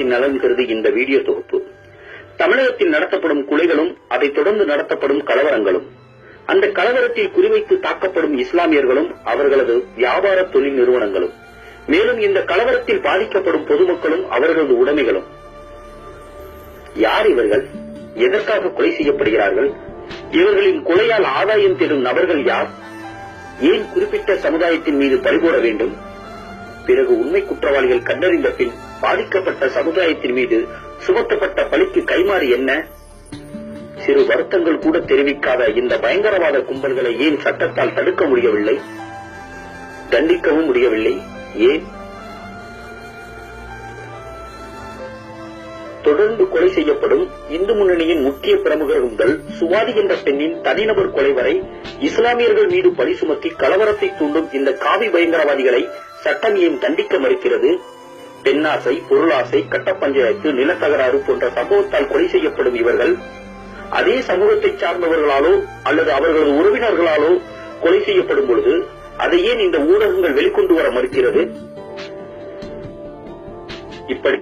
தமிழகத்தின் நலன் கருதி இந்த வீடியோ தொகுப்பு. தமிழகத்தில் நடத்தப்படும் குலைகளும் அதைத் தொடர்ந்து நடத்தப்படும் கலவரங்களும் அந்த கலவரத்தில் குறிவைத்து தாக்கப்படும் இஸ்லாமியர்களும் அவர்களது வியாபார தொழில் நிறுவனங்களும் மேலும் இந்த கலவரத்தில் பாதிக்கப்படும் பொதுமக்களும் அவர்களது உடைமைகளும். யார் இவர்கள்? எதற்காக கொலை செய்யப்படுகிறார்கள்? இவர்களின் கொலையால் ஆதாயம் தேடும் நபர்கள் யார்? ஏன் குறிப்பிட்ட சமுதாயத்தின் மீது பறிபோட வேண்டும்? பிறகு உண்மை குற்றவாளிகள் கண்டறிந்த பின் பாதிக்கப்பட்ட சமுதாயத்தின் மீது சுமத்தப்பட்ட பழிக்கு கைமாறி என்ன? சிறு வருத்தங்கள் கூட தெரிவிக்காத இந்த பயங்கரவாத கும்பல்களை ஏன் சட்டத்தால் தடுக்க முடியவில்லை? தண்டிக்கவும் முடியவில்லை. ஏன்? தொடர்ந்து கொலை செய்யப்படும் இந்து முன்னணியின் முக்கிய பிரமுகர்கள் முதல் சுவாதி என்ற பெண்ணின் தனிநபர் கொலை வரை இஸ்லாமியர்கள் மீது பழி சுமத்தி கலவரத்தை தூண்டும் இந்த காவி பயங்கரவாதிகளை சட்டம் ஏன் தண்டிக்க மறுக்கிறது? பெண்ணாசை பொருளாசை கட்ட பஞ்சாயத்து நிலத்தகராறு போன்ற சம்பவத்தால் கொலை செய்யப்படும் இவர்கள் அதே சமூகத்தை சார்ந்தவர்களாலோ அல்லது அவர்களது உறவினர்களாலோ கொலை செய்யப்படும் பொழுது அதை ஏன் இந்த ஊடகங்கள் வெளிக்கொண்டு வர மறுக்கிறது? இப்படி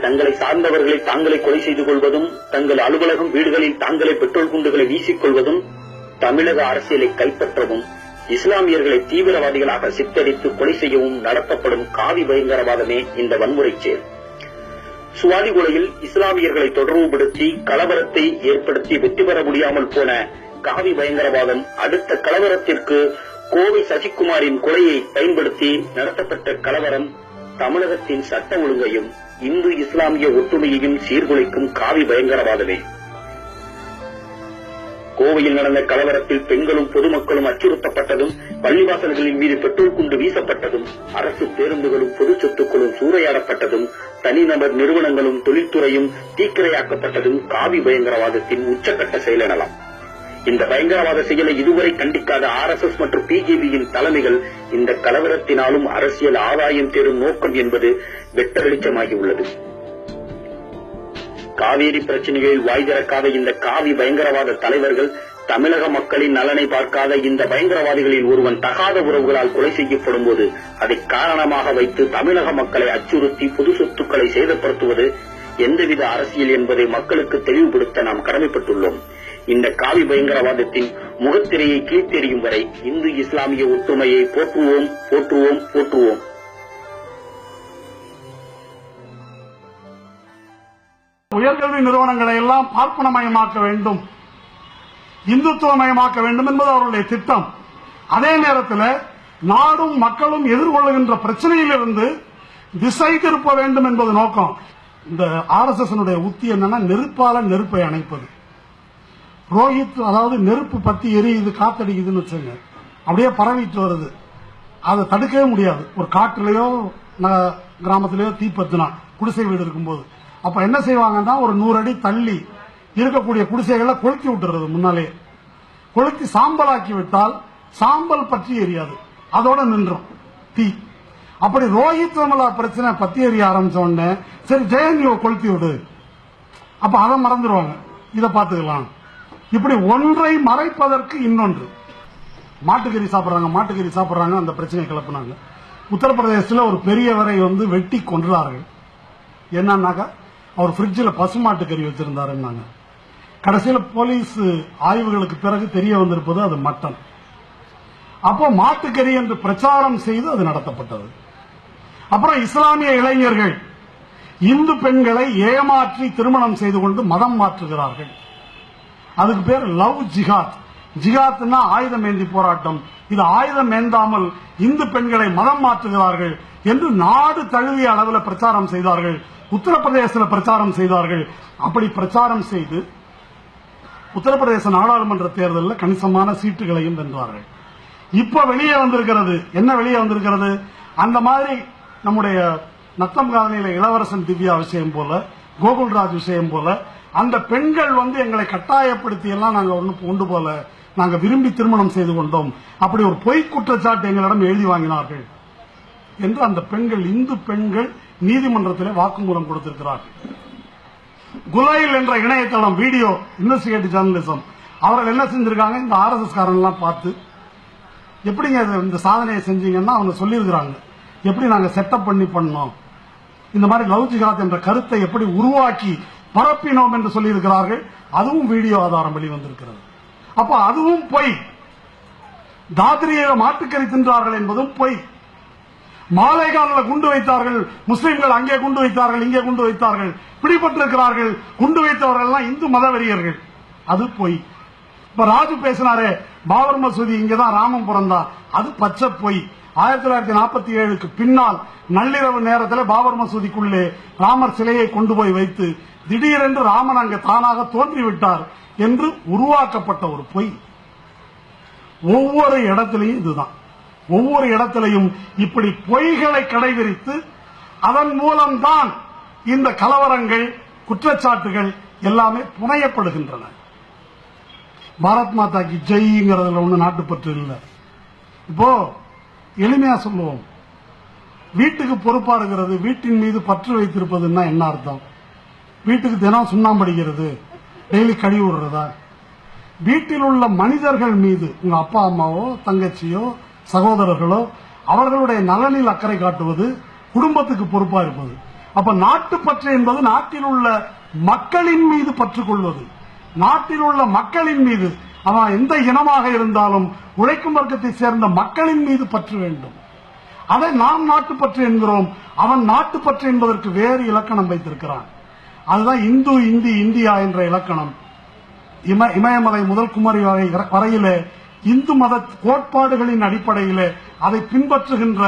தங்களை சார்ந்தவர்களை தாங்களை கொலை செய்து கொள்வதும் தங்கள் அலுவலகம் வீடுகளில் தாங்களை பெட்ரோல் குண்டுகளை வீசிக்கொள்வதும் தமிழக அரசியலை கைப்பற்றவும் இஸ்லாமியர்களை தீவிரவாதிகளாக சித்தரித்து கொலை செய்யவும் நடத்தப்படும் காவி பயங்கரவாதமே இந்த வன்முறை செயல். சுவாதி கொலையில் இஸ்லாமியர்களை தொடர்புபடுத்தி கலவரத்தை ஏற்படுத்தி வெற்றி பெற முடியாமல் போன காவி பயங்கரவாதம் அடுத்த கலவரத்திற்கு கோவை சசிகுமாரின் கொலையை பயன்படுத்தி நடத்தப்பட்ட கலவரம் தமிழகத்தின் சட்ட ஒழுங்கையும் இந்து இஸ்லாமிய ஒற்றுமையையும் சீர்குலைக்கும் காவி பயங்கரவாதமே. கோவையில் நடந்த கலவரத்தில் பெண்களும் பொதுமக்களும் அச்சுறுத்தப்பட்டதும் பள்ளிவாசல்களின் மீது பெட்ரோல் குண்டு வீசப்பட்டதும் அரசு பேருந்துகளும் பொது சொத்துக்களும் சூறையாடப்பட்டதும் தனிநபர் நிறுவனங்களும் தொழில்துறையும் தீக்கிரையாக்கப்பட்டதும் காவி பயங்கரவாதத்தின் உச்சக்கட்ட செயல் எனலாம் இந்த பயங்கரவாத செயலை இதுவரை கண்டிக்காத ஆர் எஸ் எஸ் மற்றும் பிஜேபியின் தலைமைகள் இந்த கலவரத்தினாலும் அரசியல் ஆதாயம் தேடும் நோக்கம் என்பது வெட்ட வெளிச்சமாகியுள்ளது காவேரி பிரச்சனையை வாய் திறக்காத இந்த காவி பயங்கரவாத தலைவர்கள் தமிழக மக்களின் நலனை பார்க்காத இந்த பயங்கரவாதிகளில் ஒருவன் தகாத உறவுகளால் கொலை செய்யப்படும் போது அதை காரணமாக வைத்து தமிழக மக்களை அச்சுறுத்தி பொது சொத்துக்களை சேதப்படுத்துவது எந்தவித அரசியல் என்பதை மக்களுக்கு தெளிவுபடுத்த நாம் கடமைப்பட்டுள்ளோம். இந்த காவி பயங்கரவாதத்தின் முகத்திரையை கீழ்த்தெறியும் வரை இந்து இஸ்லாமிய ஒற்றுமையை போற்றுவோம் போற்றுவோம் போற்றுவோம். உயர்கல்வி நிறுவனங்களை எல்லாம் பார்ப்பனமயமாக்க வேண்டும். இந்துத்துவமயமாக்க வேண்டும் என்பது அவருடைய திட்டம். அதே நேரத்தில் நாடும் மக்களும் எதிர்கொள்ளுகின்ற பிரச்சனையிலிருந்து திசை திருப்ப வேண்டும் என்பது நோக்கம். இந்த ஆர் எஸ் எஸ் உத்தி என்னன்னா நெருப்பால நெருப்பை அணைப்பது. ரோஹித் அதாவது நெருப்பு பத்தி எரியுது காத்தடிக்குதுன்னு வச்சுங்க. அப்படியே பரவிட்டு வருது. அதை தடுக்கவே முடியாது. ஒரு காட்டுலயோ ந- கிராமத்திலயோ தீப்பத்தினா குடிசை வீடு இருக்கும்போது. அப்ப என்ன செய்வாங்கன்னா ஒரு நூறு அடி தள்ளி இருக்கக்கூடிய குடிசைகளை கொளுத்தி விட்டுறது முன்னாலே. கொளுத்தி சாம்பலாக்கி விட்டால் சாம்பல் பற்றி எரியாது. அதோட நின்றும். தீ. அப்படி ரோஹித் விமலா பிரச்சனை பத்தி எரிய ஆரம்பிச்ச உடனே சரி ஜெயந்தியை கொளுத்தி விடு. அப்ப அதை மறந்துடுவாங்க. இதை பார்த்துக்கலாம். இப்படி ஒன்றை மறைப்பதற்கு இன்னொன்று. மாட்டுக்கறி சாப்பிட்றாங்க மாட்டுக்கறி சாப்பிட்றாங்க அந்த பிரச்சனையை கிளப்புனாங்க. உத்தரப்பிரதேசத்தில் ஒரு பெரியவரை வந்து வெட்டி கொன்றார்கள். என்னன்னாக்கா அவர் ஃப்ரிட்ஜில் பசுமாட்டுக்கறி வச்சிருந்தாருன்னாங்க. கடைசியில் போலீஸ் ஆய்வுகளுக்கு பிறகு தெரிய வந்திருப்பது அது மட்டன். அப்போ மாட்டுக்கறி என்று பிரச்சாரம் செய்து அது நடத்தப்பட்டது. அப்புறம் இஸ்லாமிய இளைஞர்கள் இந்து பெண்களை ஏமாற்றி திருமணம் செய்து கொண்டு மதம் மாற்றுகிறார்கள். அதுக்கு பேர் லவ் ஜிஹாத். ஜிகாத்னா ஆயுதம் ஏந்தி போராட்டம். இது ஆயுதம் ஏந்தாமல் இந்து பெண்களை மதம் மாற்றுகிறார்கள் என்று நாடு தழுவிய அளவில் பிரச்சாரம் செய்தார்கள். உத்தரப்பிரதேசத்தில் பிரச்சாரம் செய்தார்கள். அப்படி பிரச்சாரம் செய்து உத்தரப்பிரதேச நாடாளுமன்ற தேர்தலில் கணிசமான சீட்டுகளையும் வென்றார்கள். இப்ப வெளியே வந்திருக்கிறது. என்ன வெளியே வந்திருக்கிறது? அந்த மாதிரி நம்முடைய நத்தம் காலனியில இளவரசன் திவ்யா விஷயம் போல கோகுல்ராஜ் விஷயம் போல அந்த பெண்கள் வந்து எங்களை கட்டாயப்படுத்தி எல்லாம் நாங்கள் ஒண்ணு கொண்டு போல. நாங்கள் விரும்பி திருமணம் செய்து கொண்டோம். அப்படி ஒரு பொய் குற்றச்சாட்டு எங்களிடம் எழுதி வாங்கினார்கள். என்று அந்த பெண்கள் இந்து பெண்கள் நீதிமன்றத்தில் வாக்குமூலம் கொடுத்திருக்கிறார்கள். குலைல் என்ற இணையதளம் வீடியோ இன்வெஸ்டிகேட்டிவ் ஜேர்னலிசம். அவர்கள் என்ன செஞ்சிருக்காங்க? இந்த ஆர்எஸ்எஸ் காரன்லாம் பார்த்து எப்படிங்க இந்த சாதனையை செஞ்சீங்கன்னா அவங்க சொல்லியிருக்கிறாங்க. எப்படி நாங்கள் செட்டப் பண்ணி பண்ணோம்? இந்த மாதிரி லவ் ஜிகாத் என்ற கருத்தை எப்படி உருவாக்கி பரப்பினோம் என்று சொல்லியிருக்கிறார்கள். அதுவும் வீடியோ ஆதாரம் வெளிவந்திருக்கிறது. அப்ப அதுவும் பொய். தாத்ரியை மாட்டுக்கறி தின்றார்கள் என்பதும் பொய். மாலைகாலில் குண்டு வைத்தார்கள் முஸ்லிம்கள் அங்கே குண்டு வைத்தார்கள் இங்கே குண்டு வைத்தார்கள் பிடிபட்டிருக்கிறார்கள் குண்டு வைத்தவர்கள் எல்லாம் இந்து மதவெறியர்கள். அது பொய். இப்ப ராஜு பேசினாரே பாபர் மசூதி இங்கதான் ராமம் பிறந்தார் அது பச்சை பொய். ஆயிரத்தி தொள்ளாயிரத்தி நாற்பத்தி ஏழுக்கு பின்னால் நள்ளிரவு நேரத்தில் பாபர் மசூதிக்குள்ளே ராமர் சிலையை கொண்டு போய் வைத்து திடீரென்று ராமன் அங்கு தானாக தோன்றிவிட்டார் என்று உருவாக்கப்பட்ட ஒரு பொய். ஒவ்வொரு இடத்திலையும் இதுதான். ஒவ்வொரு இடத்திலையும் இப்படி பொய்களை கடைபிடித்து அதன் மூலம்தான் இந்த கலவரங்கள் குற்றச்சாட்டுகள் எல்லாமே புனையப்படுகின்றன. பாரத் மாதாக்கு ஜெய்ங்கிறதுல ஒன்றும் நாட்டுப்பற்று இல்லை. இப்போ எளிமையா சொல்லுவோம். வீட்டுக்கு பொறுப்பா இருக்கிறது வீட்டின் மீது பற்று வைத்திருப்பதுன்னா என்ன அர்த்தம்? வீட்டுக்கு தினம் சுண்ணாம்படிக்கிறது டெய்லி கழிவு விடுறதா வீட்டில் உள்ள மனிதர்கள் மீது உங்க அப்பா அம்மாவோ தங்கச்சியோ சகோதரர்களோ அவர்களுடைய நலனில் அக்கறை காட்டுவது குடும்பத்துக்கு பொறுப்பா இருப்பது. அப்ப நாட்டுப்பற்று என்பது நாட்டில் உள்ள மக்களின் மீது பற்று கொள்வது நாட்டில் உள்ள மக்களின் மீது அவன் எந்த இனமாக இருந்தாலும் உழைக்கும் வர்க்கத்தை சேர்ந்த மக்களின் மீது பற்று வேண்டும். அதை நாம் நாட்டுப்பற்று என்கிறோம். அவன் நாட்டுப்பற்று என்பதற்கு வேறு இலக்கணம் வைத்திருக்கிறான். அதுதான் இந்து இந்தி இந்தியா என்ற இலக்கணம். இம இமயமலை முதல் குமரி வரை வரையிலே இந்து மத கோட்பாடுகளின் அடிப்படையிலே அதை பின்பற்றுகின்ற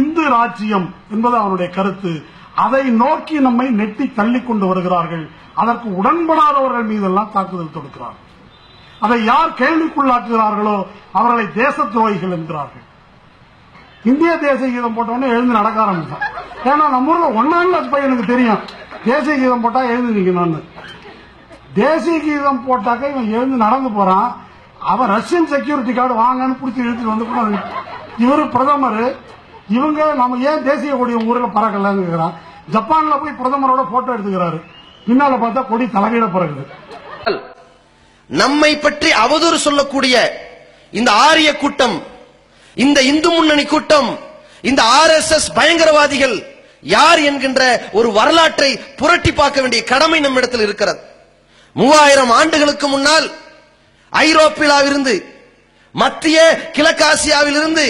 இந்து ராஜ்யம் என்பது அவனுடைய கருத்து. அதை நோக்கி நம்மை நெட்டி தள்ளி கொண்டு வருகிறார்கள். அதற்கு உடன்படாதவர்கள் மீதெல்லாம் தாக்குதல் தொடுக்கிறார்கள். அதை யார் கேள்விக்குள்ளாக்குகிறார்களோ அவர்களை தேச துரோகிகள் என்கிறார்கள். இந்திய தேசிய கீதம் போட்டவொடனே எழுந்து நடக்க ஆரம்பிச்சான். ஏன்னா நம்ம ஊர்ல ஒன்னாம் கிளாஸ் பையனுக்கு தெரியும். தேசிய கீதம் போட்டா எழுந்து நிக்கணும்னு. தேசிய கீதம் போட்டாக்க இவன் எழுந்து நடந்து போறான். அவன் ரஷ்யன் செக்யூரிட்டி கார்டு வாங்கன்னு பிடிச்சி இழுத்துட்டு வந்து கூட இவரு பிரதமர் இவங்க நம்ம ஏன் தேசிய கொடி ஊரில் பறக்கலன்னு கேட்கிறான் ஜப்பான்ல போய் பிரதமரோட போட்டோ எடுத்துக்கிறாரு. பின்னால பார்த்தா கொடி தலைகீழ பிறகுது நம்மை பற்றி அவதூறு சொல்லக்கூடிய இந்த ஆரிய கூட்டம் இந்த இந்து முன்னணி கூட்டம் இந்த ஆர் எஸ் எஸ் பயங்கரவாதிகள் யார் என்கின்ற ஒரு வரலாற்றை புரட்டி பார்க்க வேண்டிய கடமை நம்மிடத்தில் இருக்கிறது. மூவாயிரம் ஆண்டுகளுக்கு முன்னால் ஐரோப்பியாவிலிருந்து மத்திய கிழக்காசியாவிலிருந்து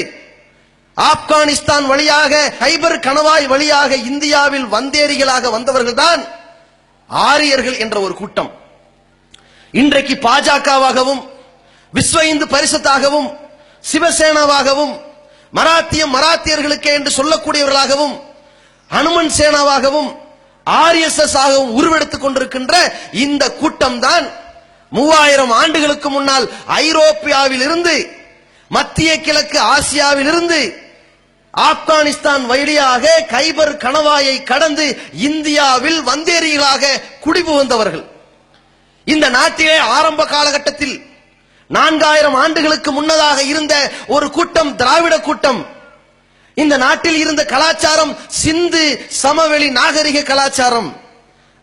ஆப்கானிஸ்தான் வழியாக ஹைபர் கணவாய் வழியாக இந்தியாவில் வந்தேரிகளாக வந்தவர்கள்தான் ஆரியர்கள் என்ற ஒரு கூட்டம். இன்றைக்கு பாஜகவாகவும் விஸ்வ இந்து பரிசத்தாகவும் சிவசேனாவாகவும் மராத்தியம் மராத்தியர்களுக்கே என்று சொல்லக்கூடியவர்களாகவும் அனுமன் சேனாவாகவும் ஆர்எஸ்எஸ் ஆகவும் உருவெடுத்துக் கொண்டிருக்கின்ற இந்த கூட்டம் தான் மூவாயிரம் ஆண்டுகளுக்கு முன்னால் ஐரோப்பியாவில் இருந்து மத்திய கிழக்கு ஆசியாவில் இருந்து ஆப்கானிஸ்தான் வழியாக கைபர் கணவாயை கடந்து இந்தியாவில் வந்தேரிகளாக குடிபுகுந்தவர்கள் இந்த நாட்டிலே ஆரம்ப காலகட்டத்தில் நான்காயிரம் ஆண்டுகளுக்கு முன்னதாக இருந்த ஒரு கூட்டம் திராவிட கூட்டம். இந்த நாட்டில் இருந்த கலாச்சாரம் சிந்து சமவெளி நாகரிக கலாச்சாரம்.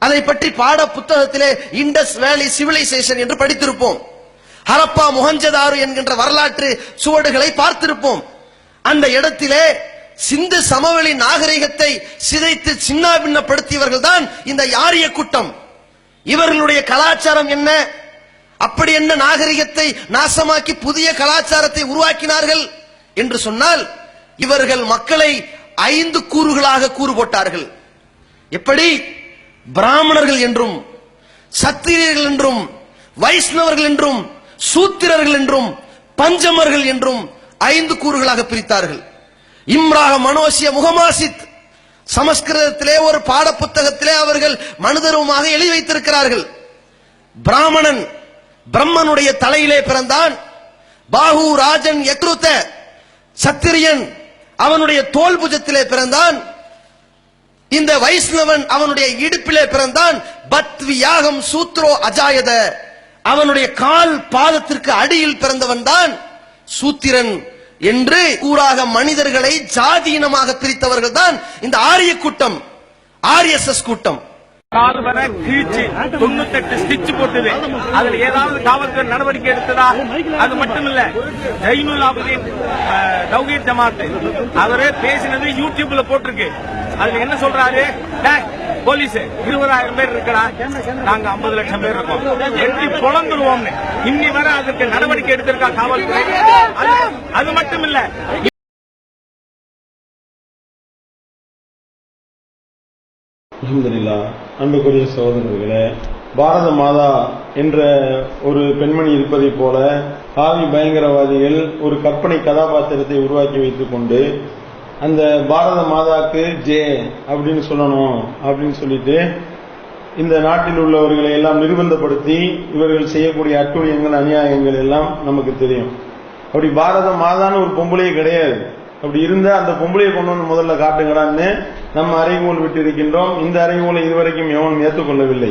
அதை பற்றி பாட புத்தகத்திலே இண்டஸ் வேலி சிவிலைசேஷன் என்று படித்திருப்போம். ஹரப்பா முகஞ்சதாரு என்கின்ற வரலாற்று சுவடுகளை பார்த்திருப்போம். அந்த இடத்திலே சிந்து சமவெளி நாகரிகத்தை சிதைத்து சின்னாபின்னப்படுத்தியவர்கள் தான் இந்த யாரிய கூட்டம். இவர்களுடைய கலாச்சாரம் என்ன? அப்படி என்ன நாகரிகத்தை நாசமாக்கி புதிய கலாச்சாரத்தை உருவாக்கினார்கள் என்று சொன்னால் இவர்கள் மக்களை ஐந்து கூறுகளாக கூறு போட்டார்கள். எப்படி? பிராமணர்கள் என்றும் சத்திரியர்கள் என்றும் வைஷ்ணவர்கள் என்றும் சூத்திரர்கள் என்றும் பஞ்சமர்கள் என்றும் ஐந்து கூறுகளாக பிரித்தார்கள். இம்ராக மனோசிய முகமாசித் சமஸ்கிருதத்திலே ஒரு பாட புத்தகத்திலே அவர்கள் மனுதருவமாக எழுதி வைத்திருக்கிறார்கள். பிராமணன் பிரம்மனுடைய தலையிலே பிறந்தான். பாகு ராஜன் எக்ருத்த சத்திரியன் அவனுடைய தோல் புஜத்திலே பிறந்தான். இந்த வைஷ்ணவன் அவனுடைய இடுப்பிலே பிறந்தான். பத்வி யாகம் சூத்ரோ அஜாயத. அவனுடைய கால் பாதத்திற்கு அடியில் பிறந்தவன் தான் சூத்திரன் என்று கூறாக மனிதர்களை ஜாதீனமாக பிரித்தவர்கள் தான் இந்த ஆரிய கூட்டம் ஆர்எஸ்எஸ் கூட்டம். கால் வர கிழிச்சு தொண்ணூத்தெட்டு ஸ்டிச் போட்டது. அதுல ஏதாவது காவல்துறை நடவடிக்கை எடுத்ததா? அது மட்டும் இல்ல ஜெயினுல் ஆபதீன் தௌஹீத் ஜமாத். அவரு பேசினது யூடியூப்ல போட்டிருக்கு. அதுல என்ன சொல்றாரு? போலீஸ் இருபதாயிரம் பேர் இருக்கடா. நாங்க ஐம்பது லட்சம் பேர் இருக்கோம். எப்படி புலந்துருவோம்னு இன்னி வரை அதுக்கு நடவடிக்கை எடுத்திருக்கா காவல்துறை? அது மட்டும் இல்ல அல்ஹம்துலில்லா அன்புக்குரிய சகோதரர்களே பாரத மாதா என்ற ஒரு பெண்மணி இருப்பதைப் போல காவி பயங்கரவாதிகள் ஒரு கற்பனை கதாபாத்திரத்தை உருவாக்கி வைத்துக் கொண்டு அந்த பாரத மாதாக்கு ஜே அப்படின்னு சொல்லணும் அப்படின்னு சொல்லிட்டு இந்த நாட்டில் உள்ளவர்களை எல்லாம் நிர்பந்தப்படுத்தி இவர்கள் செய்யக்கூடிய அட்டுழியங்கள் அநியாயங்கள் எல்லாம் நமக்கு தெரியும். அப்படி பாரத மாதான்னு ஒரு பொம்பளையே கிடையாது. அப்படி இருந்தால் அந்த பொம்பளையை கொண்டு வந்து முதல்ல காட்டுங்கடான்னு நம்ம அறைகோல் விட்டு இருக்கின்றோம் இந்த அறைகோலை இதுவரைக்கும் எவனும் ஏற்றுக்கொள்ளவில்லை.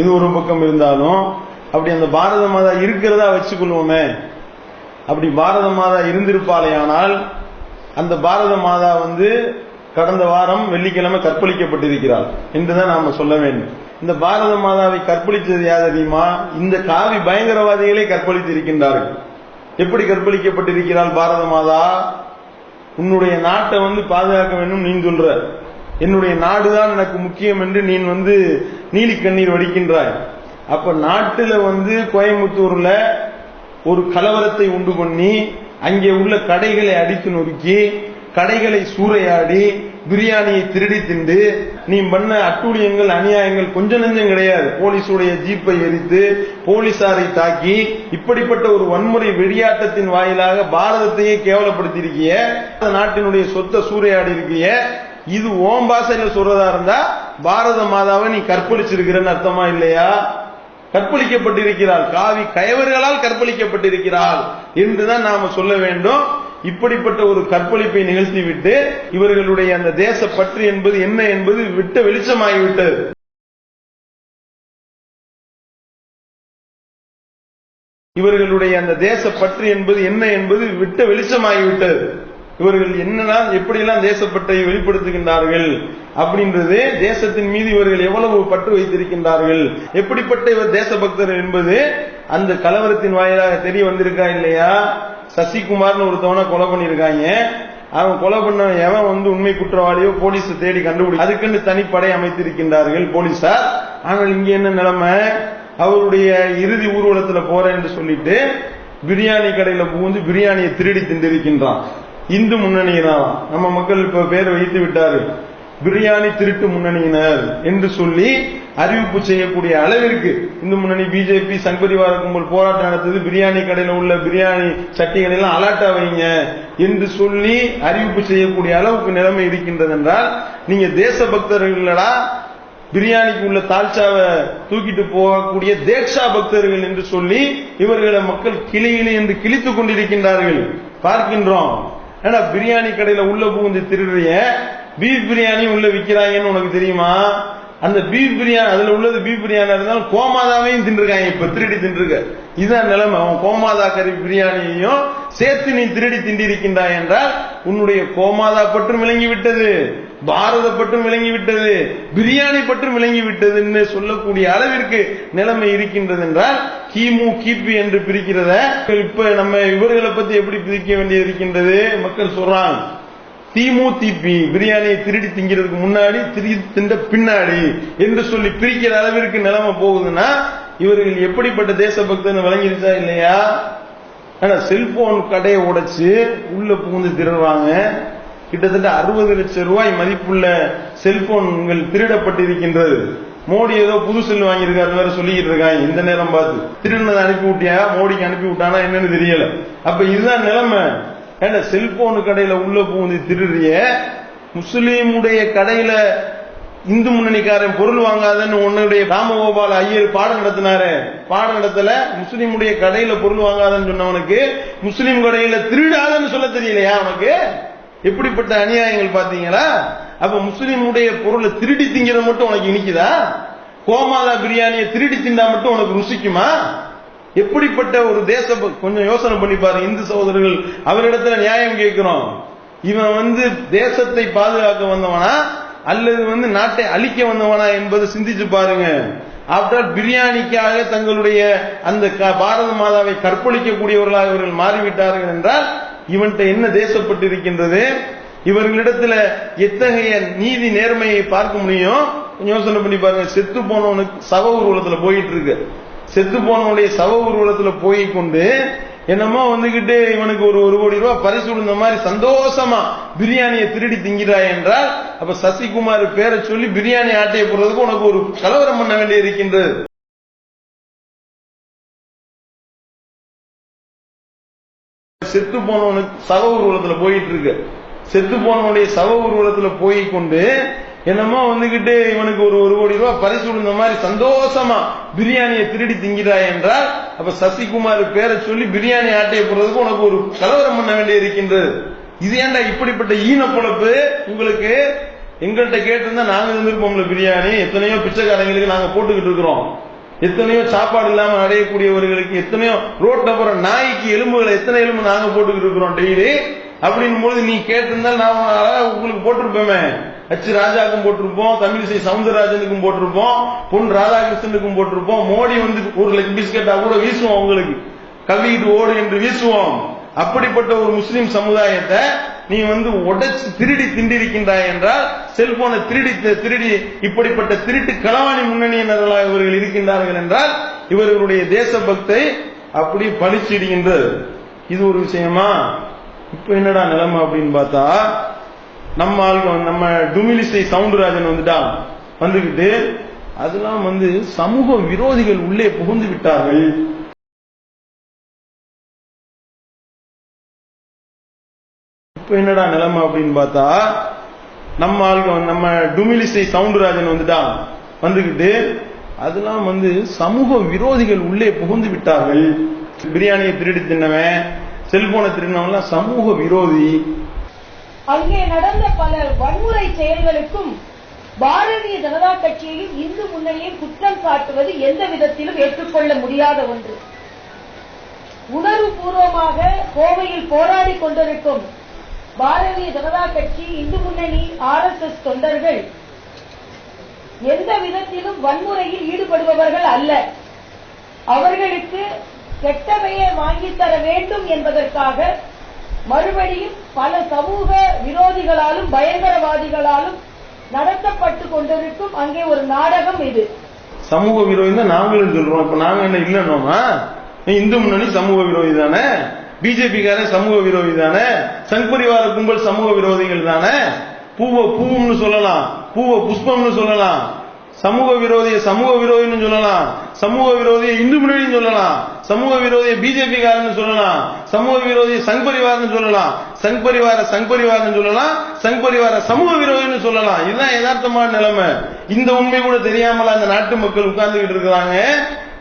இது ஒரு பக்கம் இருந்தாலும் அப்படி அந்த பாரத மாதா இருக்கிறதா வச்சுக்கொள்வோமே. அப்படி பாரத மாதா இருந்திருப்பாளையானால் அந்த பாரத மாதா வந்து கடந்த வாரம் வெள்ளிக்கிழமை கற்பழிக்கப்பட்டிருக்கிறார் என்றுதான் நாம சொல்ல வேண்டும். இந்த பாரத மாதாவை கற்பழித்தது யார் தெரியுமா? இந்த காவி பயங்கரவாதிகளே கற்பழித்து இருக்கின்றார்கள் எப்படி கற்பழிக்கப்பட்டிருக்கிறாள் பாரத மாதா? உன்னுடைய நாட்டை வந்து பாதுகாக்க வேண்டும் நீ சொல்ற. என்னுடைய நாடுதான் எனக்கு முக்கியம் என்று நீ வந்து நீலி கண்ணீர் வடிக்கின்றாய். அப்ப நாட்டுல வந்து கோயம்புத்தூர்ல ஒரு கலவரத்தை உண்டு பண்ணி அங்கே உள்ள கடைகளை அடித்து நொறுக்கி கடைகளை சூறையாடி பிரியாணியை திருடி திண்டு நீ பண்ண அட்டூழியங்கள் அநியாயங்கள் கொஞ்சம் நெஞ்சம் கிடையாது. போலீஸுடைய ஜீப்பை எரித்து போலீசாரை தாக்கி இப்படிப்பட்ட ஒரு வன்முறை வெளியாட்டத்தின் வாயிலாக பாரதத்தையே கேவலப்படுத்தி இருக்கிய நாட்டினுடைய சொத்தை சூறையாடி இருக்கிய இது ஓம் பாசையில சொல்றதா இருந்தா பாரத மாதாவை நீ கற்பழிச்சிருக்கிறன்னு அர்த்தமா இல்லையா? கற்பழிக்கப்பட்டிருக்கிறாள். காவி கயவர்களால் கற்பழிக்கப்பட்டிருக்கிறாள். என்றுதான் நாம சொல்ல வேண்டும். இப்படிப்பட்ட ஒரு கற்பழிப்பை நிகழ்த்திவிட்டு இவர்களுடைய அந்த தேச பற்று என்பது என்ன என்பது விட்ட வெளிச்சமாகிவிட்டது. இவர்களுடைய அந்த தேச பற்று என்பது என்ன என்பது விட்ட வெளிச்சமாகிவிட்டது. இவர்கள் என்னெல்லாம் எப்படியெல்லாம் தேசப்பற்றை வெளிப்படுத்துகின்றார்கள் அப்படின்றது தேசத்தின் மீது இவர்கள் எவ்வளவு பற்று வைத்திருக்கின்றார்கள். எப்படிப்பட்ட இவர் தேசபக்தர் என்பது அந்த கலவரத்தின் வாயிலாக தெரிய வந்திருக்கா இல்லையா? சசிகுமார்னு ஒருத்தவனை கொலை பண்ணிருக்காங்க அவன் கொலை பண்ண எவன் வந்து உண்மை குற்றவாளியோ போலீஸ் தேடி கண்டுபிடி அதுக்குன்னு தனிப்படை அமைத்திருக்கின்றார்கள் போலீசார். ஆனால் இங்க என்ன நிலைமை? அவருடைய இறுதி ஊர்வலத்துல போறேன் என்று சொல்லிட்டு பிரியாணி கடையில புகுந்து பிரியாணியை திருடி திண்டிருக்கின்றான் இந்து முன்னணியினர் நம்ம மக்கள் இப்ப பேர் வைத்து விட்டார்கள். பிரியாணி திருட்டு முன்னணியினர் என்று சொல்லி அறிவிப்பு செய்யக்கூடிய அளவிற்கு இந்து முன்னணி பிஜேபி சங்பரிவார கும்பல் போராட்டம் நடத்தது. பிரியாணி கடையில் உள்ள பிரியாணி சட்டிகளை எல்லாம் அலாட்டா வைங்க என்று சொல்லி அறிவிப்பு செய்யக்கூடிய அளவுக்கு நிலைமை இருக்கின்றது என்றால் நீங்க தேசபக்தர்களா பிரியாணிக்கு உள்ள தால்ச்சாவை தூக்கிட்டு போகக்கூடிய தேக்ஷா பக்தர்கள் என்று சொல்லி இவர்களை மக்கள் கிளியிலே என்று கிழித்துக் கொண்டிருக்கின்றார்கள். பார்க்கின்றோம். ஏன்னா பிரியாணி கடையில உள்ள புகுந்து திருடுறிய பீஃப் பிரியாணி உள்ள விற்கிறாங்கன்னு உனக்கு தெரியுமா? அந்த பீஃப் பிரியாணி அதுல உள்ளது பீஃப் பிரியாணி இருந்தாலும் கோமாதாவையும் தின்றுருக்காங்க. இப்ப திருடி தின்றுருக்க. இதுதான் நிலைமை. அவன் கோமாதா கறி பிரியாணியையும் சேர்த்து நீ திருடி திண்டிருக்கின்றாய் என்றால் உன்னுடைய கோமாதா பற்றும் விளங்கி விட்டது பாரத பற்றும் விளங்கி விட்டது பிரியாணி பற்றும் விளங்கி விட்டதுன்னு சொல்லக்கூடிய அளவிற்கு நிலைமை இருக்கின்றது என்றால் கிமு கிபி என்று பிரிக்கிறத இப்ப நம்ம இவர்களை பத்தி எப்படி பிரிக்க வேண்டியது இருக்கின்றது? மக்கள் சொல்றாங்க. திமுதிபி பிரியாணியை திருடி திங்கிறதுக்கு முன்னாடி திருடி தின்ற பின்னாடி என்று சொல்லி பிரிக்கிற அளவிற்கு நிலைமை போகுதுன்னா இவர்கள் எப்படிப்பட்ட தேசபக்தன் விளங்கிருச்சா இல்லையா? ஆனா செல்போன் கடையை உடைச்சு உள்ள புகுந்து திருடுறாங்க கிட்டத்தட்ட அறுபது லட்சம் ரூபாய் மதிப்புள்ள செல்போன்கள் திருடப்பட்டிருக்கின்றது. மோடி ஏதோ புது செல் வாங்கியிருக்காரு வேற சொல்லிக்கிட்டு இருக்காங்க. இந்த நேரம் பார்த்து. திருடினதை அனுப்பி விட்டியா? மோடிக்கு அனுப்பி விட்டானா என்னன்னு தெரியல. அப்ப இதுதான் நிலைமை. ஏன்னா செல்போன் கடையில உள்ள புகுந்து திருடிய முஸ்லீமுடைய கடையில இந்து முன்னணிக்காரன் பொருள் வாங்காதன்னு உன்னுடைய ராமகோபால் ஐயர் பாடம் நடத்தினாரு. பாடம் நடத்தல முஸ்லீமுடைய கடையில பொருள் வாங்காதன்னு சொன்னவனுக்கு முஸ்லீம் கடையில திருடாதன்னு சொல்ல தெரியலையா அவனுக்கு எப்படிப்பட்ட அநியாயங்கள் பாத்தீங்களா அப்ப முஸ்லீமுடைய பொருளை திருடி திங்கிறது மட்டும் உனக்கு இனிக்குதா? கோமாதா பிரியாணியை திருடி திண்டா மட்டும் உனக்கு ருசிக்குமா? எப்படிப்பட்ட ஒரு தேச கொஞ்சம் யோசனை பண்ணி பாருங்க இந்து சகோதரர்கள் அவரிடத்துல நியாயம் கேட்கிறோம். இவன் வந்து தேசத்தை பாதுகாக்க வந்தவனா அல்லது வந்து நாட்டை அழிக்க வந்தவனா என்பதை சிந்திச்சு பாருங்க. ஆஃப்டர் பிரியாணிக்காக தங்களுடைய அந்த க- பாரத மாதாவை கற்பழிக்கக்கூடியவர்களாக இவர்கள் மாறிவிட்டார்கள் என்றால் இவன்கிட்ட என்ன தேசப்பட்டு இருக்கின்றது இவர்களிடத்துல எத்தகைய நீதி நேர்மையை பார்க்க முடியும்? கொஞ்சம் யோசனை பண்ணி பாருங்க செத்து போனவனுக்கு சவ ஊர்வலத்துல போயிட்டு இருக்கு. செத்து போனவனுடைய சவ ஊர்வலத்துல போய் கொண்டு என்னமோ வந்துகிட்டு இவனுக்கு ஒரு ஒரு கோடி ரூபாய் பரிசு விழுந்த மாதிரி சந்தோஷமா பிரியாணியை திருடி திங்கிறாய் என்றால் அப்ப சசிகுமார் பேரை சொல்லி பிரியாணி ஆட்டையை போடுறதுக்கு உனக்கு ஒரு கலவரம் பண்ண வேண்டி இருக்கின்றது. செத்து போனவனுக்கு சவ ஊர்வலத்துல போயிட்டு இருக்கு. செத்து போனவனுடைய சவ ஊர்வலத்துல போய் கொண்டு என்னமோ வந்துகிட்டு இவனுக்கு ஒரு ஒரு கோடி ரூபாய் பரிசு விழுந்த மாதிரி சந்தோஷமா பிரியாணியை திருடி திங்கிறாய் என்றால் அப்ப சசிகுமார் பேரை சொல்லி பிரியாணி ஆட்டையை போடுறதுக்கு உனக்கு ஒரு கலவரம் பண்ண வேண்டிய இருக்கின்றது. இது ஏன்டா இப்படிப்பட்ட ஈன பொழப்பு? உங்களுக்கு எங்கள்கிட்ட கேட்டிருந்தா நாங்க இருந்திருப்போம்ல பிரியாணி. எத்தனையோ பிச்சைக்காரங்களுக்கு நாங்க போட்டுக்கிட்டு இருக்கிறோம். எத்தனையோ சாப்பாடு இல்லாம அடையக்கூடியவர்களுக்கு எத்தனையோ ரோட்ல போற நாய்க்கு எலும்புகளை எத்தனை எலும்பு நாங்க போட்டுக்கிட்டு இருக்கிறோம் டெய்லி? அப்படின் போது நீ கேட்டிருந்தால் நான் உங்களுக்கு போட்டிருப்போமே. ஹச் ராஜாக்கும் போட்டிருப்போம் தமிழிசை சவுந்தரராஜனுக்கும் போட்டிருப்போம் பொன் ராதாகிருஷ்ணனுக்கும் போட்டிருப்போம். மோடி வந்து ஒரு லெக் பிஸ்கட்டா கூட வீசுவோம் உங்களுக்கு கவிட்டு ஓடு என்று வீசுவோம். அப்படிப்பட்ட ஒரு முஸ்லிம் சமுதாயத்தை நீ வந்து உடைச்சு திருடி திண்டிருக்கின்றாய் என்றால் செல்போனை திருடி திருடி இப்படிப்பட்ட திருட்டு களவாணி முன்னணியினர்களாக இவர்கள் இருக்கின்றார்கள் என்றால் இவர்களுடைய தேசபக்தை அப்படி பழிச்சிடுகின்றது இது ஒரு விஷயமா? இப்ப என்னடா நிலைமை அப்படின்னு பார்த்தா நம்ம ஆளுங்க நம்ம டுமிலிசை சவுண்டராஜன் வந்துட்டான் வந்துகிட்டு அதெல்லாம் வந்து சமூக விரோதிகள் உள்ளே புகுந்து விட்டார்கள். இப்ப என்னடா நிலைமை அப்படின்னு பார்த்தா நம்ம ஆளுங்க நம்ம டுமிலிசை சவுண்டராஜன் வந்துட்டான் வந்துகிட்டு அதெல்லாம் வந்து சமூக விரோதிகள் உள்ளே புகுந்து விட்டார்கள். பிரியாணியை திருடி தின்னவன் செல்போனை திருடினவன்லாம் சமூக விரோதி. அங்கே நடந்த பல வன்முறை செயல்களுக்கும் பாரதிய ஜனதா கட்சியையும் இந்து முன்னணியும் குற்றம் சாட்டுவது எந்த விதத்திலும் ஏற்றுக்கொள்ள முடியாத ஒன்று. உணர்வுபூர்வமாக கோவையில் போராடிக் கொண்டிருக்கும் பாரதிய ஜனதா கட்சி இந்து முன்னணி ஆர் எஸ் எஸ் தொண்டர்கள் எந்த விதத்திலும் வன்முறையில் ஈடுபடுபவர்கள் அல்ல. அவர்களுக்கு கெட்டவையை வாங்கித்தர வாங்கித் தர வேண்டும் என்பதற்காக மறுபடியும் பல சமூக விரோதிகளாலும் பயங்கரவாதிகளாலும் நடத்தப்பட்டு கொண்டிருக்கும் அங்கே ஒரு நாடகம் இது. சமூக விரோதி தான் நாங்களும் சொல்றோம். இப்ப நாங்க என்ன இல்லைன்னோமா இந்து முன்னணி சமூக விரோதி தானே? பிஜேபி காரன் சமூக விரோதி தானே? சங்பரிவார கும்பல் சமூக விரோதிகள் தானே? பூவ பூன்னு சொல்லலாம். பூவ புஷ்பம்னு சொல்லலாம். சமூக விரோதிய சமூக விரோதின்னு சொல்லலாம். சமூக விரோதிய இந்து முன்னணின்னு சொல்லலாம். சமூக விரோதிய பிஜேபி காரன்னு சொல்லலாம். சமூக விரோதிய சங் பரிவார்னு சொல்லலாம். சங் பரிவார சங் பரிவார்னு சொல்லலாம். சங் பரிவார சமூக விரோதின்னு சொல்லலாம். இதுதான் யதார்த்தமான நிலைமை. இந்த உண்மை கூட தெரியாமல அந்த நாட்டு மக்கள் உட்கார்ந்துகிட்டு இருக்கிறாங்க?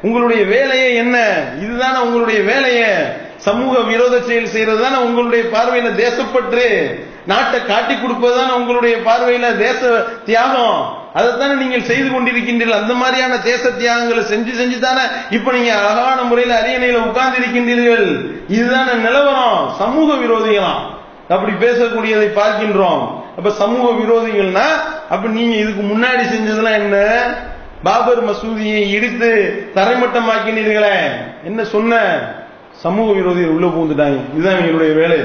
உங்களுடைய வேலையே என்ன? இதுதானே உங்களுடைய வேலையே. சமூக விரோத செயல் செய்யறது தானே உங்களுடைய பார்வையில தேசப்பற்று. நாட்டை காட்டி கொடுப்பது தானே உங்களுடைய பார்வையில தேச தியாகம். அதைத்தானே நீங்கள் செய்து கொண்டிருக்கின்றீர்கள். அந்த மாதிரியான தேச தியாகங்களை செஞ்சு செஞ்சு தானே இப்ப நீங்க அழகான முறையில் அரியணையில உட்கார்ந்து இருக்கின்றீர்கள் இதுதானே நிலவரம். சமூக விரோதிகளாம் அப்படி பேசக்கூடியதை பார்க்கின்றோம். அப்ப சமூக விரோதிகள்னா அப்ப நீங்க இதுக்கு முன்னாடி செஞ்சதெல்லாம் என்ன? பாபர் மசூதியை இடித்து தரைமட்டமாக்கினீர்களே. என்ன சொன்ன? சமூக விரோதிகள் உள்ள பூந்துட்டாங்க இதுதான் எங்களுடைய வேலை.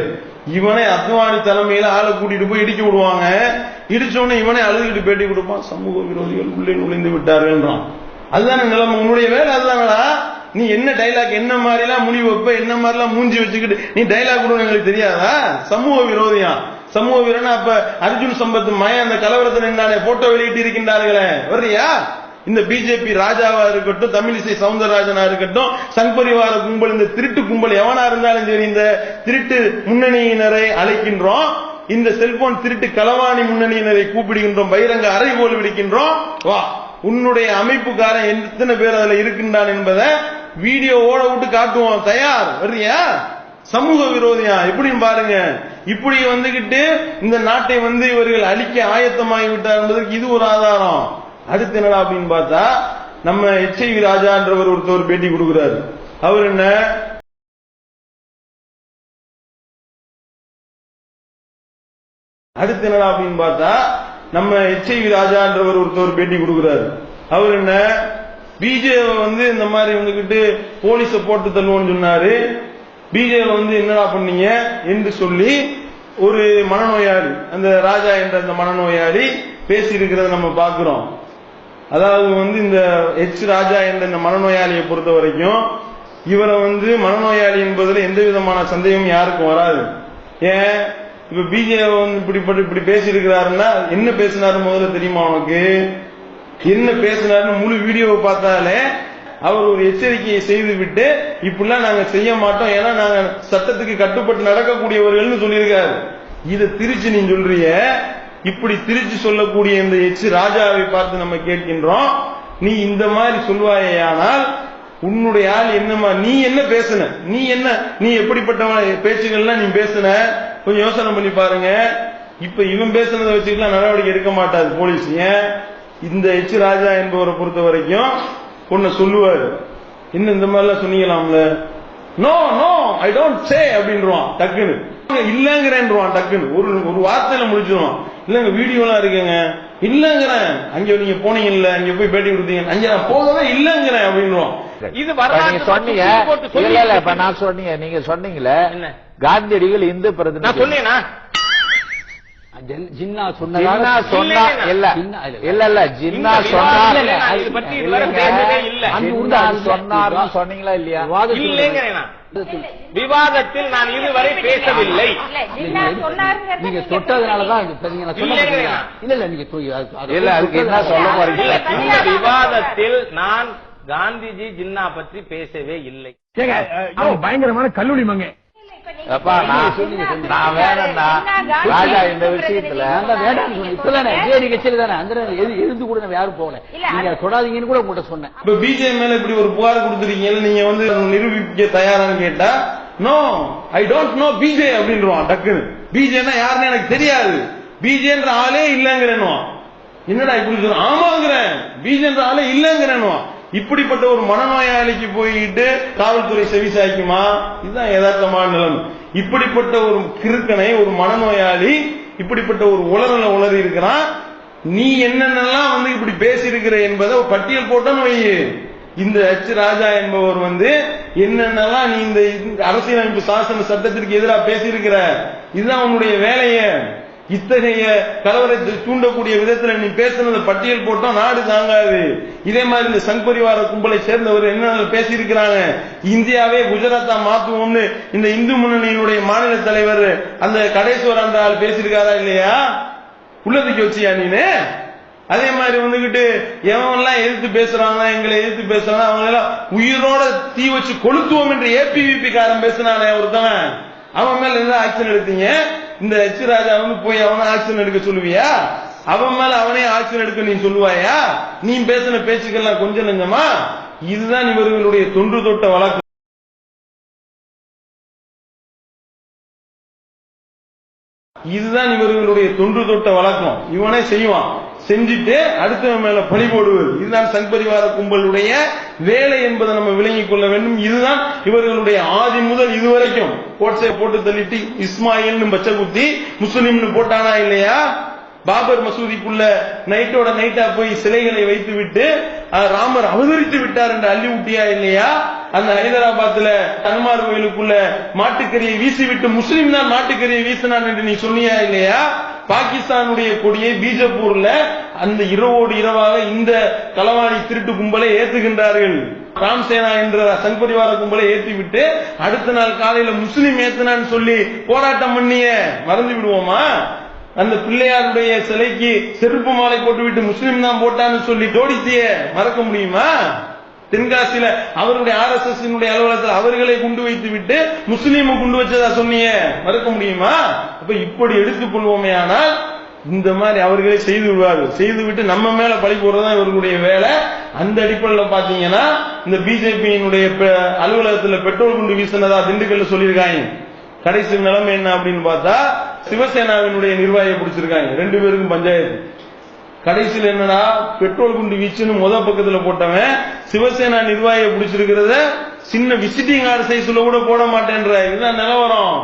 இவனை அத்வானி தலைமையில ஆளை கூட்டிட்டு போய் இடிக்க விடுவாங்க. இடிச்ச உடனே இவனை அழுதுகிட்டு பேட்டி கொடுப்பான் சமூக விரோதிகள் உள்ளே நுழைந்து விட்டார்கள்ன்றான் அதுதானே நிலைமை உன்னுடைய வேலை அதுதானடா. நீ என்ன டைலாக் என்ன மாதிரிலாம் முடி வைப்ப என்ன மாதிரிலாம் மூஞ்சி வச்சுக்கிட்டு நீ டைலாக் கூட எங்களுக்கு தெரியாதா? சமூக விரோதியா? சமூக வீரனா அப்ப அர்ஜுன் சம்பத் மய அந்த கலவரத்தில் நின்றானே போட்டோ வெளியிட்டு இருக்கின்றார்களே. வர்றியா? இந்த பிஜேபி ராஜாவா இருக்கட்டும் தமிழிசை சவுந்தரராஜனா இருக்கட்டும் சங் பரிவார கும்பல் இந்த திருட்டு கும்பல் எவனா இருந்தாலும் சரி இந்த திருட்டு முன்னணியினரை அழைக்கின்றோம். இந்த செல்போன் திருட்டு களவாணி முன்னணியினரை கூப்பிடுகின்றோம். பகிரங்க அறைகோல் விடுக்கின்றோம். வா உன்னுடைய அமைப்புக்காரன் எத்தனை பேர் அதுல இருக்கின்றான் என்பதை வீடியோ ஓட விட்டு காட்டுவோம். தயார் வர்றியா? சமூக விரோதியா? எப்படின்னு பாருங்க. இப்படி வந்துகிட்டு இந்த நாட்டை வந்து இவர்கள் அழிக்க ஆயத்தமாகி விட்டார் என்பதற்கு இது ஒரு ஆதாரம். அடுத்து என்னடா அப்படின்னு பார்த்தா நம்ம எச்ஐவி ராஜான்றவர் ஒருத்தர் பேட்டி கொடுக்குறாரு. அவர் என்ன? அடுத்து என்னடா அப்படின்னு பார்த்தா நம்ம எச்ஐவி ராஜான்றவர் ஒருத்தர் பேட்டி கொடுக்குறாரு. அவர் என்ன? பிஜே வந்து இந்த மாதிரி வந்துகிட்டு போலீஸ போட்டு தள்ளுவோம்னு சொன்னாரு. பிஜே வந்து என்னடா பண்ணீங்க என்று சொல்லி ஒரு மனநோயாளி அந்த ராஜா என்ற அந்த மனநோயாளி பேசி இருக்கிறத நம்ம பார்க்கிறோம். அதாவது வந்து இந்த எச் ராஜா என்ற இந்த மனநோயாளியை பொறுத்த வரைக்கும் இவரை வந்து மனநோயாளி என்பதில் எந்த விதமான சந்தேகமும் யாருக்கும் வராது. ஏன்? இப்ப பிஜே வந்து இப்படி இப்படி இப்படி பேசியிருக்கிறாருன்னா என்ன பேசினாரு முதல்ல தெரியுமா அவனுக்கு என்ன பேசினாருன்னு முழு வீடியோவை பார்த்தாலே அவர் ஒரு எச்சரிக்கையை செய்து விட்டு இப்படிலாம் நாங்க செய்ய மாட்டோம். ஏன்னா நாங்க சட்டத்துக்கு கட்டுப்பட்டு நடக்கக்கூடியவர்கள்னு சொல்லியிருக்காரு. இதை திருச்சி நீ சொல்றிய இப்படி திருச்சி சொல்லக்கூடிய இந்த எச்சு ராஜாவை பார்த்து நம்ம கேட்கின்றோம். நீ இந்த மாதிரி சொல்வாயானால் உன்னுடைய ஆள் என்னமா நீ என்ன பேசுன? நீ என்ன? நீ எப்படிப்பட்ட பேச்சுகள்லாம் நீ பேசுன? கொஞ்சம் யோசனை பண்ணி பாருங்க. இப்ப இவன் பேசுனதை வச்சுக்கலாம் நடவடிக்கை எடுக்க மாட்டாது போலீஸ். ஏன்? இந்த எச் ராஜா என்பவரை பொறுத்த வரைக்கும் உன்னை சொல்லுவாரு. என்ன இந்த மாதிரிலாம் சொன்னீங்களாம்ல? No no I don't say அப்படின்றான் டக்குன்னு. இல்லங்கிறேன்றான் டக்குன்னு. ஒரு ஒரு வார்த்தையில முடிச்சிருவான் இல்லங்க வீடியோலாம் இருக்குங்க. இல்லங்கிறேன். அங்க நீங்க போனீங்கல்ல அங்க போய் பேட்டி கொடுத்தீங்க. அங்க நான் போகவே இல்லங்கிறேன் அப்படின்றான் இது நீங்க சொன்னீங்க. இல்ல இல்ல இப்ப நான் சொன்னீங்க. நீங்க சொன்னீங்களே என்ன? காந்தியடிகள் இந்து பிரதிநிதி. நான் சொன்னேனா? ஜின்னா ஜின்னா சொன்னா இல்ல. இல்ல. ஜின்னா சொன்னா விவாதத்துல நான் இதுவரை சொன்னார்னு சொன்னீங்களா இல்லையா. விவாதத்தில் நான். பேசவில்லை. நீங்க தொட்டதுனாலதான்? இல்ல. இல்ல நீங்க தொ- அது- அது இல்ல அதுக்கு என்ன சொல்ல போறீங்க? இந்த விவாதத்தில் நான் காந்திஜி ஜின்னா பற்றி பேசவே இல்லை. பயங்கரமான கல்லூரி மங்க அப்பா நான் நான் வேணும்னா ராஜா இந்த விஷயத்துல தான் அந்த எது- எழுந்து கூட நம்ம யாரும் போகல. நீங்க தொடாதீங்கன்னு கூட உங்கள்ட்ட சொன்னேன். இப்ப பிஜே மேல இப்படி ஒரு புகார் கொடுத்துருக்கீங்கன்னு நீங்க வந்து நிரூபிக்க தயாரான்னு கேட்டா no I don't know PJ அப்படின்றான் டக்குன்னு. பிஜேன்னா யாருன்னு எனக்கு தெரியாது. பிஜேன்ற ஆளே இல்லங்கிறேன்னு என்னடா இப்படி சொல்ற? ஆமாங்கிறேன். பிஜேன்ற ஆளே இல்லங்கிறேன்னு இப்படிப்பட்ட ஒரு மனநோயாளிக்கு போயிட்டு காவல்துறை செவிசாய்க்குமா? இதுதான் யதார்த்தமான நிலைமை. இப்படிப்பட்ட ஒரு கிருக்கனை ஒரு மனநோயாளி இப்படிப்பட்ட ஒரு உலரில் உளறி இருக்கிறான் நீ என்னென்னலாம் வந்து இப்படி பேசியிருக்கிற என்பதை ஒரு பட்டியல் போட்டோன்னு வை இந்த எச். ராஜா என்பவர் வந்து என்னென்னலாம் நீ இந்த அரசியலமைப்பு சாசன சட்டத்திற்கு எதிராக பேசியிருக்கிற? இதுதான் உன்னுடைய வேலையை. இத்தகைய கலவரத்தை தூண்டக்கூடிய விதத்துல நீ பேசுனது பட்டியல் போட்டோம் நாடு தாங்காது. இதே மாதிரி இந்த சங் பரிவார கும்பலை சேர்ந்தவர் என்ன பேசியிருக்கிறாங்க? இந்தியாவே குஜராத்தா மாத்துவோம்னு இந்த இந்து முன்னணியினுடைய மாநில தலைவர் அந்த கடைசுவர் அந்த ஆள் பேசியிருக்காரா இல்லையா? உள்ளதுக்கு வச்சியா நீனு? அதே மாதிரி வந்துகிட்டு எவன்லாம் எதிர்த்து பேசுறாங்க எங்களை எதிர்த்து பேசுறாங்க அவங்க எல்லாம் உயிரோட தீ வச்சு கொளுத்துவோம் என்று ஏபிவிபி காரன் பேசினானே ஒருத்தவன் அவன் மேல என்ன ஆக்ஷன் எடுத்தீங்க? இந்த எச் ராஜா வந்து போய் அவனை ஆக்ஷன் எடுக்க சொல்லுவியா? அவன் மேல அவனே ஆக்ஷன் எடுக்க நீ சொல்லுவாயா? நீ பேசின பேச்சுக்கெல்லாம் கொஞ்சம் நெஞ்சமா? இதுதான் இவர்களுடைய தொன்று தொட்ட வழக்கு. இதுதான் இவர்களுடைய தொன்று தொட்ட வழக்கம். இவனே செய்வான். செஞ்சுட்டு அடுத்தவன் மேல பழி போடுவது. இதுதான் சங் பரிவார கும்பலுடைய வேலை என்பதை நம்ம விளங்கிக் கொள்ள வேண்டும். இதுதான் இவர்களுடைய ஆதி முதல் இதுவரைக்கும். கோட்ஸை போட்டு தள்ளிட்டு இஸ்மாயில்னு பச்சை குத்தி முஸ்லீம்னு போட்டானா இல்லையா? பாபர் மசூதிக்குள்ள நைட்டோட நைட்டா போய் சிலைகளை வைத்து விட்டு ராமர் அவதரித்து விட்டார் என்று அள்ளி ஊட்டியா இல்லையா? அந்த ஹைதராபாத்ல தன்மார் கோயிலுக்குள்ள மாட்டுக்கறியை வீசிவிட்டு முஸ்லீம் தான் மாட்டுக்கறியை வீசினான் என்று நீ சொன்னியா இல்லையா? பாகிஸ்தானுடைய கொடியை பீஜப்பூர்ல அந்த இரவோடு இரவாக இந்த களவாணி திருட்டு கும்பலை ஏத்துகின்றார்கள். ராம்சேனா என்ற சங்கரிவார கும்பலை ஏத்தி விட்டு அடுத்த நாள் காலையில முஸ்லீம் ஏத்துனான்னு சொல்லி போராட்டம் பண்ணிய மறந்து விடுவோமா? அந்த பிள்ளையாருடைய சிலைக்கு செருப்பு மாலை போட்டுவிட்டு முஸ்லீம் தான் போட்டான்னு சொல்லி ஜோடித்திய மறக்க முடியுமா? தென்காசியில அவருடைய ஆர் எஸ் எஸ் அலுவலகத்தில் அவர்களை குண்டு வைத்து விட்டு முஸ்லீம் குண்டு வச்சதா சொன்னீங்க மறக்க முடியுமா? அப்ப இப்படி எடுத்துக்கொள்வோமே ஆனால் இந்த மாதிரி அவர்களே செய்து விடுவார்கள். செய்து விட்டு நம்ம மேல பழி போடுறதுதான் இவர்களுடைய வேலை. அந்த அடிப்படையில் பாத்தீங்கன்னா இந்த பிஜேபியினுடைய அலுவலகத்துல பெட்ரோல் குண்டு வீசினதா திண்டுக்கல்ல சொல்லியிருக்காங்க. கடைசி நிலைமை என்ன அப்படின்னு பார்த்தா சிவசேனாவினுடைய நிர்வாகியை பிடிச்சிருக்காங்க. ரெண்டு பேருக்கும் பஞ்சாயத்து. கடைசியில் என்னன்னா பெட்ரோல் குண்டு வீச்சுன்னு முத பக்கத்துல போட்டவன் சிவசேனா நிர்வாகியை பிடிச்சிருக்கிறத சின்ன விசிட்டிங் கார்டு சைஸ்ல கூட போட மாட்டேன்ற இதுதான் நிலவரம்.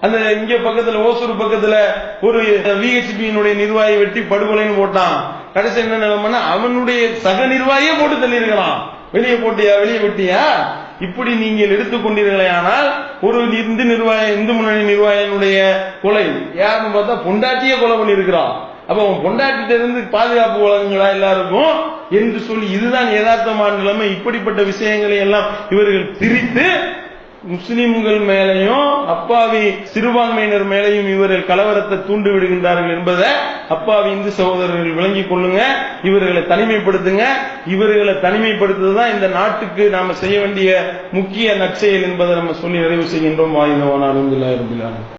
அந்த இங்க பக்கத்துல ஓசூர் பக்கத்துல ஒரு விஹெச்பியினுடைய நிர்வாகி வெட்டி படுகொலைன்னு போட்டான். கடைசி என்ன நிலைமைன்னா அவனுடைய சக நிர்வாகியே போட்டு தள்ளியிருக்கலாம் வெளியே போட்டியா? வெளியே விட்டியா? இப்படி நீங்கள் எடுத்துக்கொண்டீர்களே ஆனால் ஒரு இந்து நிர்வாக இந்து முன்னணி நிர்வாகியினுடைய கொலை. யாருன்னு பார்த்தா பொண்டாட்டியே கொலை பண்ணியிருக்கிறான். அப்ப அவன் பொண்டாட்டிட்ட இருந்து பாதுகாப்பு வழங்குங்களா எல்லாருக்கும்? என்று சொல்லி இதுதான் யதார்த்தமான நிலைமை. இப்படிப்பட்ட விஷயங்களை எல்லாம் இவர்கள் திரித்து முஸ்லிம்கள் மேலையும் அப்பாவி சிறுபான்மையினர் மேலையும் இவர்கள் கலவரத்தை தூண்டு விடுகின்றார்கள் என்பதை அப்பாவி இந்து சகோதரர்கள் விளங்கிக் கொள்ளுங்க இவர்களை தனிமைப்படுத்துங்க. இவர்களை தனிமைப்படுத்துதான் இந்த நாட்டுக்கு நாம செய்ய வேண்டிய முக்கிய நற்செயல் என்பதை நம்ம சொல்லி நிறைவு செய்கின்றோம். வாய்ந்தவனாலும் அருந்தில்லா இருந்தில்லான